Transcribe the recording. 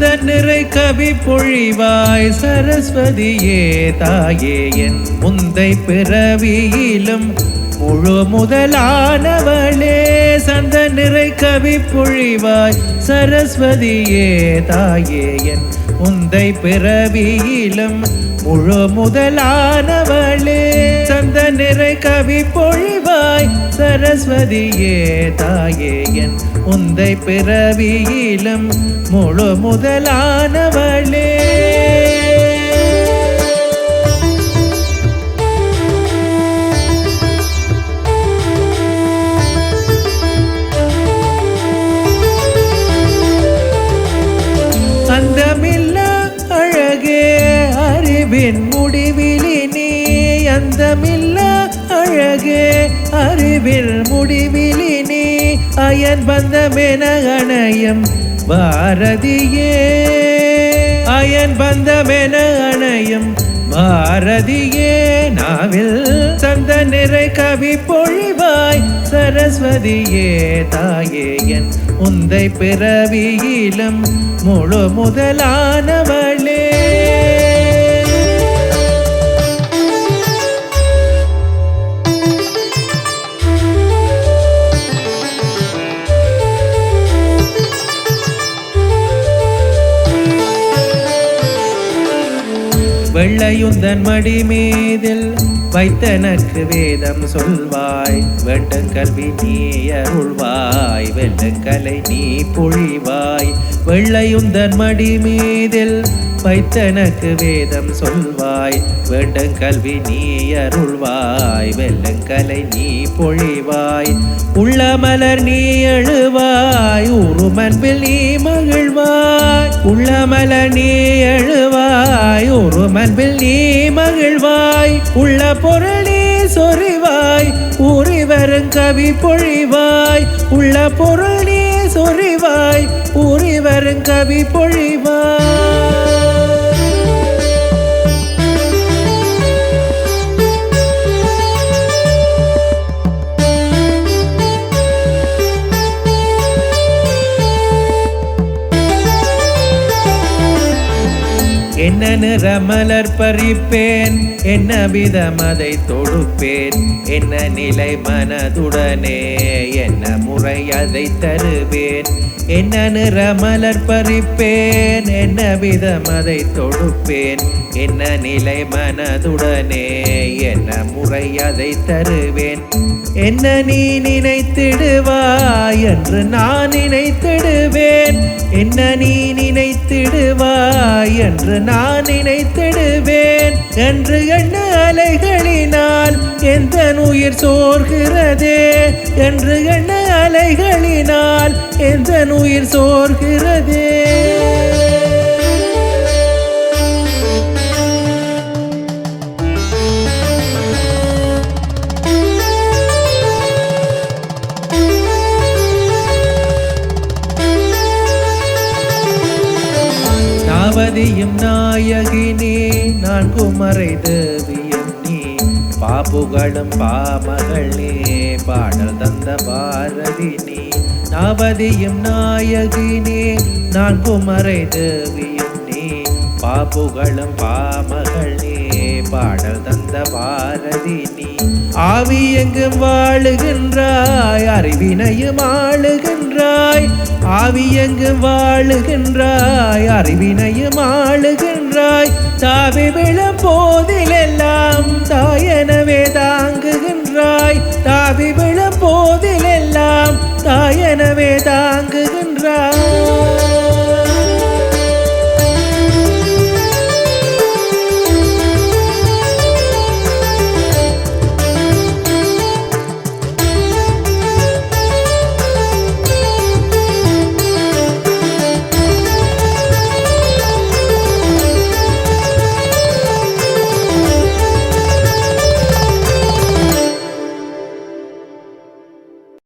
சந்த நிறை கவி பொழிவாய் சரஸ்வதியே தாயே என் முந்தை பிறவியிலும் முழு முதலானவளே. சந்த நிறை கவி பொழிவாய் சரஸ்வதியே தாயே என் முந்தை பிறவியிலும் முழு முதலானவளே சந்த நிறை கவி பொழிவாய் சரஸ்வதியே தாயே என் உந்தை பிறவியிலும் முழு முதலானவளே அறிவின் முடிவிலினி அந்தமில்ல அழகே. அறிவில் முடிவிலினி அயன் பந்தமென அணையம் பாரதியே. அயன் பந்தமென அணையம் பாரதியே. நாவில் சந்த நிறை கவி பொழிவாய். சரஸ்வதியே தாயே என் உந்தை பிறவியிலும் முழு முதலானவர் வெள்ளையுந்தன் மடி மீதில் வைத்தனக்கு வேதம் சொல்வாய் வேண்டும் கல்வி நீ அருள்வாய் வெள்ளக்கலை நீ பொழிவாய். வெள்ளையுந்தன் மடி மீதில் வைத்தனக்கு வேதம் சொல்வாய் வேண்டும் கல்வி நீ அருள்வாய் வெள்ளங்கலை நீ பொழிவாய். உள்ள மலர் நீ எழுவாய் உருமன்பில் நீ மகிழ்வாய். உள்ள மலர் நீ எழு எழுவாய் ஒரு மண்பில் நீ மகிழ்வாய் உள்ள பொருளே சொறிவாய் ஊறி வரும் கவி பொழிவாய் உள்ள பொருளே சொறிவாய் ஊறி வரும் கவி பொழிவாய் என்ன நிற மலர் பறிப்பேன்? என்ன விதம் அதை தொடுப்பேன்? என்ன நிலை மனதுடனே? என்ன முறை அதை தருவேன்? என்ன நிற மலர் பறிப்பேன்? என்ன விதம் அதை தொடுப்பேன்? என்ன நிலை மனதுடனே? என்ன முறை அதை தருவேன்? என்ன நீ நினைத்திடுவாய் என்று நான் நினைத்திடுவேன். என்ன நீ நினைத்திடுவாய் என்று நான் நினைத்திடுவேன். என்று எண்ண அலைகளினால் எந்த உயிர் சோர்கிறதே? என்று எண்ண அலைகளினால் எந்த உயிர் சோர்கிறதே? நாவதியும் நாயகினே நான் குமரை தேவியும் நீ. பாப்புகளும் பாமகள் பாடல் தந்த பாரதி நீ. நாவதியும் நாயகினே நான் குமரை தேவியும் நீ. பாப்புகளும் பாமகள் பாடல் தந்த பாரதி நீ. ஆவி எங்கும் வாழுகின்றாய்? அறிவினையும் ஆளுகின்றாய். ஆவி எங்கும் வாழுகின்றாய்? அறிவினையும் ஆளுகின்றாய். தாவி விழும் போதிலெல்லாம் தாயனவே தாங்குகின்றாய். தாவி விழும் போதிலெல்லாம் தாயனவே தாங்குகின்றாய்